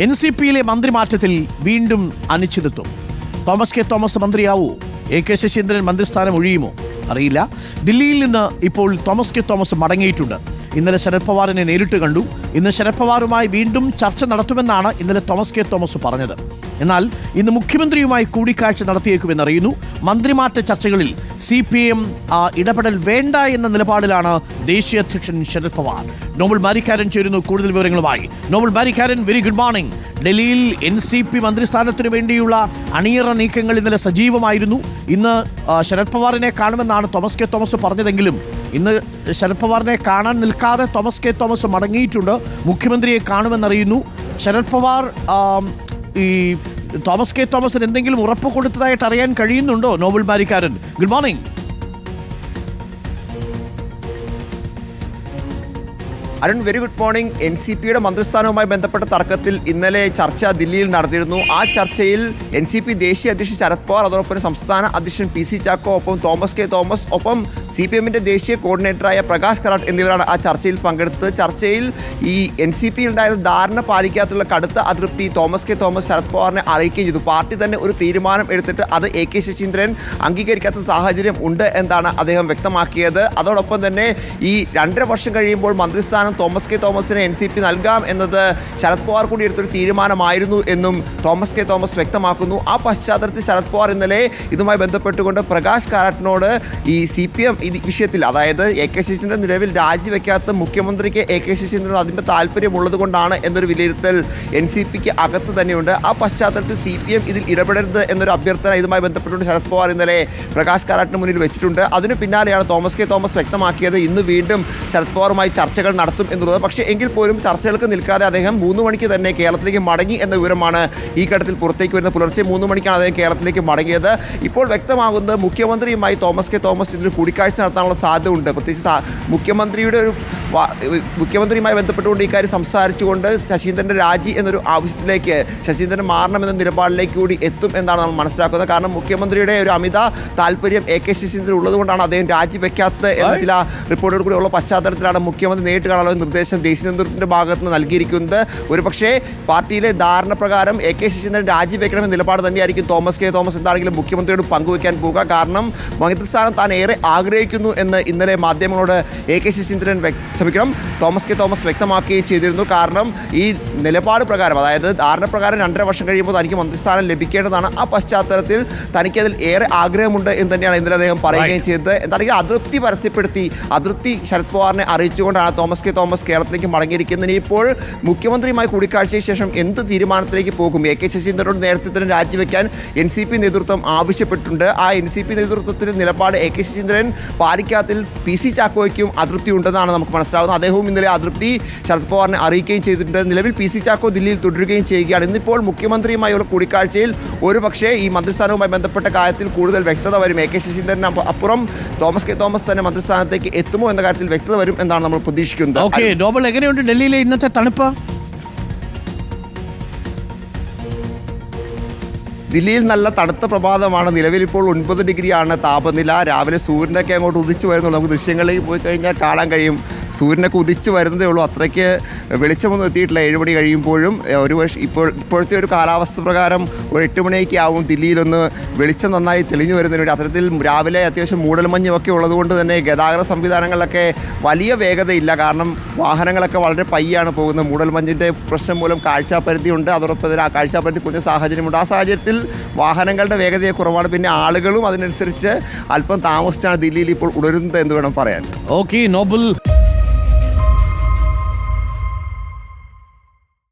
N C പിയിലെ മന്ത്രിമാറ്റത്തിൽ വീണ്ടും അനിശ്ചിതത്വം. തോമസ് കെ തോമസ് മന്ത്രിയാവൂ? എ കെ ശശീന്ദ്രൻ മന്ത്രിസ്ഥാനം ഒഴിയുമോ? അറിയില്ല. ദില്ലിയിൽ നിന്ന് ഇപ്പോൾ തോമസ് കെ തോമസ് മടങ്ങിയിട്ടുണ്ട്. ഇന്നലെ ശരത് പവാറിനെ നേരിട്ട് കണ്ടു. ഇന്ന് ശരത് പവാറുമായി വീണ്ടും ചർച്ച നടത്തുമെന്നാണ് ഇന്നലെ തോമസ് കെ തോമസ് പറഞ്ഞത്. എന്നാൽ ഇന്ന് മുഖ്യമന്ത്രിയുമായി കൂടിക്കാഴ്ച നടത്തിയേക്കുമെന്നറിയുന്നു. മന്ത്രിമാറ്റ ചർച്ചകളിൽ സി പി എം ഇടപെടൽ വേണ്ട എന്ന നിലപാടിലാണ് ദേശീയ അധ്യക്ഷൻ ശരത് പവാർ നോബൽ ബാരിക്കാരൻ ചേരുന്നു കൂടുതൽ വിവരങ്ങളുമായി. നോബൽ ബാരിക്കാരൻ വെരി ഗുഡ് മോർണിംഗ് ഡൽഹിയിൽ എൻ സി പി മന്ത്രിസ്ഥാനത്തിന് വേണ്ടിയുള്ള അണിയറ നീക്കങ്ങൾ ഇന്നലെ സജീവമായിരുന്നു. ഇന്ന് ശരത് പവാറിനെ കാണുമെന്നാണ് തോമസ് കെ തോമസ് പറഞ്ഞതെങ്കിലും ഇന്ന് ശരത് പവാറിനെ കാണാൻ നിൽക്കാതെ തോമസ് കെ തോമസ് മടങ്ങിയിട്ടുണ്ട്. മുഖ്യമന്ത്രിയെ കാണുമെന്നറിയുന്നു. ശരത് പവാർ ഈ തോമസ് കെ തോമസിന് എന്തെങ്കിലും ഉറപ്പ് കൊടുത്തതായിട്ട് അറിയാൻ കഴിയുന്നുണ്ടോ Noble Barikkaran? Good morning. Arun very good morning N C പിയുടെ മന്ത്രിസ്ഥാനവുമായി ബന്ധപ്പെട്ട തർക്കത്തിൽ ഇന്നലെ ചർച്ച ദില്ലിയിൽ നടന്നിരുന്നു. ആ ചർച്ചയിൽ എൻ സി പി ദേശീയ അധ്യക്ഷൻ ശരത് പവാർ അതോടൊപ്പം സംസ്ഥാന അധ്യക്ഷൻ പി സി ചാക്കോ ഒപ്പം തോമസ് കെ തോമസ് ഒപ്പം സി പി എമ്മിന്റെ ദേശീയ കോർഡിനേറ്ററായ പ്രകാശ് കറാട്ട് എന്നിവരാണ് ആ ചർച്ചയിൽ പങ്കെടുത്തത്. ചർച്ചയിൽ ഈ എൻ സി പി ഉണ്ടായിരുന്ന ധാരണ പാലിക്കാത്തുള്ള കടുത്ത അതൃപ്തി തോമസ് കെ തോമസ് ശരത് പവാറിനെ അറിയിക്കുകയും ചെയ്തു. പാർട്ടി തന്നെ ഒരു തീരുമാനം എടുത്തിട്ട് അത് എ കെ ശശീന്ദ്രൻ അംഗീകരിക്കാത്ത സാഹചര്യം ഉണ്ട് എന്നാണ് അദ്ദേഹം വ്യക്തമാക്കിയത്. അതോടൊപ്പം തന്നെ ഈ രണ്ടര വർഷം കഴിയുമ്പോൾ മന്ത്രിസ്ഥാനം തോമസ് കെ തോമസിന് എൻ സി പി നൽകാം എന്നത് ശരത് പവാർ കൂടി എടുത്തൊരു തീരുമാനമായിരുന്നു എന്നും തോമസ് കെ തോമസ് വ്യക്തമാക്കുന്നു. ആ പശ്ചാത്തലത്തിൽ ശരത് പവാർ ഇന്നലെ ഇതുമായി ബന്ധപ്പെട്ടുകൊണ്ട് പ്രകാശ് കാരാട്ടിനോട് ഈ സി പി എം ഈ വിഷയത്തിൽ അതായത് എ കെ ശശീന്ദ്രൻ നിലവിൽ രാജിവെക്കാത്ത മുഖ്യമന്ത്രിക്ക് എ കെ ശശീന്ദ്രൻ അതിന്റെ താല്പര്യമുള്ളത് കൊണ്ടാണ് എന്നൊരു വിലയിരുത്തൽ എൻ സി പിക്ക് അകത്ത് തന്നെയുണ്ട്. ആ പശ്ചാത്തലത്തിൽ സി പി എം ഇതിൽ ഇടപെടരുത് എന്നൊരു അഭ്യർത്ഥന ഇതുമായി ബന്ധപ്പെട്ടുകൊണ്ട് ശരത് പവാർ ഇന്നലെ പ്രകാശ് കാരാട്ടിന് മുന്നിൽ വെച്ചിട്ടുണ്ട്. അതിന് പിന്നാലെയാണ് തോമസ് കെ തോമസ് വ്യക്തമാക്കിയത്. ഇന്ന് വീണ്ടും ശരത് പവാറുമായി ചർച്ചകൾ നടത്തും. എന്നുള്ളത്. പക്ഷേ എങ്കിൽ പോലും ചർച്ചകൾക്ക് നിൽക്കാതെ അദ്ദേഹം മൂന്ന് മണിക്ക് തന്നെ കേരളത്തിലേക്ക് മടങ്ങി എന്ന വിവരമാണ് ഈ ഘട്ടത്തിൽ പുറത്തേക്ക് വരുന്ന പുലർച്ചെ മൂന്ന് മണിക്കാണ് അദ്ദേഹം കേരളത്തിലേക്ക് മടങ്ങിയത്. ഇപ്പോൾ വ്യക്തമാകുന്നത് മുഖ്യമന്ത്രിയുമായി തോമസ് കെ തോമസ് ഇതിൽ കൂടിക്കാഴ്ച നടത്താനുള്ള സാധ്യതയുണ്ട്. പ്രത്യേകിച്ച് മുഖ്യമന്ത്രിയുടെ ഒരു മുഖ്യമന്ത്രിയുമായി ബന്ധപ്പെട്ടുകൊണ്ട് ഇക്കാര്യം സംസാരിച്ചുകൊണ്ട് ശശീന്ദ്രന്റെ രാജി എന്നൊരു ആവശ്യത്തിലേക്ക് ശശീന്ദ്രൻ മാറണമെന്ന നിലപാടിലേക്ക് കൂടി എത്തും എന്നാണ് നമ്മൾ മനസ്സിലാക്കുന്നത്. കാരണം മുഖ്യമന്ത്രിയുടെ ഒരു അമിത താല്പര്യം എ കെ ശശീന്ദ്രൻ ഉള്ളതുകൊണ്ടാണ് അദ്ദേഹം രാജിവെക്കാത്തത് എന്ന ചില റിപ്പോർട്ടുകൾ കൂടി ഉള്ള പശ്ചാത്തലത്തിലാണ് മുഖ്യമന്ത്രി നേരിട്ട് കാണാനുള്ള നിർദ്ദേശം ദേശീയ നേതൃത്വത്തിന്റെ ഭാഗത്ത് നിന്ന് നൽകിയിരിക്കുന്നത്. ഒരുപക്ഷേ പാർട്ടിയിലെ ധാരണ പ്രകാരം എ കെ ശശീന്ദ്രൻ രാജിവെക്കണമെന്ന നിലപാട് തന്നെയായിരിക്കും തോമസ് കെ. തോമസ് എന്താണെങ്കിലും മുഖ്യമന്ത്രിയോട് പങ്കുവയ്ക്കാൻ പോകുക കാരണം മന്ത്രിസ്ഥാനം താൻ ഏറെ ആഗ്രഹിക്കുന്നു എന്ന് ഇന്നലെ മാധ്യമങ്ങളോട് എ കെ ശശീന്ദ്രൻ ക്ഷമിക്കണം തോമസ് കെ തോമസ് വ്യക്തമാക്കുകയും ചെയ്തിരുന്നു. കാരണം ഈ നിലപാട് പ്രകാരം അതായത് ധാരണ പ്രകാരം രണ്ടര വർഷം കഴിയുമ്പോൾ തനിക്ക് മന്ത്രിസ്ഥാനം ലഭിക്കേണ്ടതാണ്. ആ പശ്ചാത്തലത്തിൽ തനിക്ക് അതിൽ ഏറെ ആഗ്രഹമുണ്ട് എന്ന് തന്നെയാണ് ഇന്നലെ അദ്ദേഹം പറയുകയും ചെയ്തത്. എന്താണെങ്കിൽ അതൃപ്തി പരസ്യപ്പെടുത്തി അതൃപ്തി ശരത് പവാറിനെ അറിയിച്ചുകൊണ്ടാണ് തോമസ് കെ തോമസ് കേരളത്തിലേക്ക് മടങ്ങിയിരിക്കുന്നത്. ഇപ്പോൾ മുഖ്യമന്ത്രിയുമായി കൂടിക്കാഴ്ചയ്ക്ക് ശേഷം എന്ത് തീരുമാനത്തിലേക്ക് പോകും? എ കെ ശശീന്ദ്രനോട് നേരത്തെ തന്നെ രാജിവെക്കാൻ എൻ സി പി നേതൃത്വം ആവശ്യപ്പെട്ടിട്ടുണ്ട്. ആ എൻ സി പി നേതൃത്വത്തിന്റെ നിലപാട് എ കെ ശശീന്ദ്രൻ പാലിക്കാത്തിൽ പി സി ചാക്കോയ്ക്കും അതൃപ്തി ഉണ്ടെന്നാണ് നമുക്ക് മനസ്സിലാവുന്നത് അദ്ദേഹവും ഇന്നലെ അതൃപ്തി ശരത് പവാറിനെ അറിയിക്കുകയും ചെയ്തിട്ടുണ്ട്. നിലവിൽ പി സി ചാക്കോ ദില്ലിയിൽ തുടരുകയും ചെയ്യുകയാണ്. ഇന്നിപ്പോൾ മുഖ്യമന്ത്രിയുമായുള്ള കൂടിക്കാഴ്ചയിൽ ഒരുപക്ഷേ ഈ മന്ത്രിസ്ഥാനവുമായി ബന്ധപ്പെട്ട കാര്യത്തിൽ കൂടുതൽ വ്യക്തത വരും. എ കെ ശശീന്ദ്രൻ അപ്പുറം തോമസ് കെ തോമസ് തന്നെ മന്ത്രിസ്ഥാനത്തേക്ക് എത്തുമോ എന്ന കാര്യത്തിൽ വ്യക്തത വരും എന്നാണ് നമ്മൾ പ്രതീക്ഷിക്കുന്നത്. എങ്ങനെയുണ്ട് ഡൽഹിയിലെ ഇന്നത്തെ തണുപ്പ്? ദില്ലിയിൽ നല്ല തണുത്ത പ്രഭാതമാണ്. നിലവിൽ ഇപ്പോൾ ഒൻപത് ഡിഗ്രിയാണ് താപനില. രാവിലെ സൂര്യനൊക്കെ അങ്ങോട്ട് ഉദിച്ചു വരുന്നുള്ളൂ നമുക്ക് ദൃശ്യങ്ങളിൽ പോയി കഴിഞ്ഞാൽ കാണാൻ കഴിയും. സൂര്യനൊക്കെ ഉദിച്ച് വരുന്നതേ ഉള്ളൂ. അത്രയ്ക്ക് വെളിച്ചമൊന്നും എത്തിയിട്ടില്ല. ഏഴ് മണി കഴിയുമ്പോഴും ഒരു ഇപ്പോൾ ഇപ്പോഴത്തെ ഒരു കാലാവസ്ഥ പ്രകാരം ഒരു എട്ട് മണിയൊക്കെ ആവും ദില്ലിയിലൊന്ന് വെളിച്ചം നന്നായി തെളിഞ്ഞു വരുന്നതിന് വേണ്ടി. അത്തരത്തിൽ രാവിലെ അത്യാവശ്യം മൂടൽമഞ്ഞുമൊക്കെ ഉള്ളതുകൊണ്ട് തന്നെ ഗതാഗത സംവിധാനങ്ങളിലൊക്കെ വലിയ വേഗതയില്ല. കാരണം വാഹനങ്ങളൊക്കെ വളരെ പയ്യാണ് പോകുന്നത്. മൂടൽമഞ്ഞിന്റെ പ്രശ്നം മൂലം കാഴ്ചാപരിധി ഉണ്ട്. അതോടൊപ്പം തന്നെ ആ കാഴ്ചാപരിധി കുറഞ്ഞ സാഹചര്യമുണ്ട്. ആ സാഹചര്യത്തിൽ വാഹനങ്ങളുടെ വേഗതയെ കുറവാണ്. പിന്നെ ആളുകളും അതിനനുസരിച്ച് അല്പം താമസിച്ചാണ് ദില്ലിയിൽ ഇപ്പോൾ ഉണരുന്നത് എന്ന് വേണം പറയാൻ. Okay Nobel.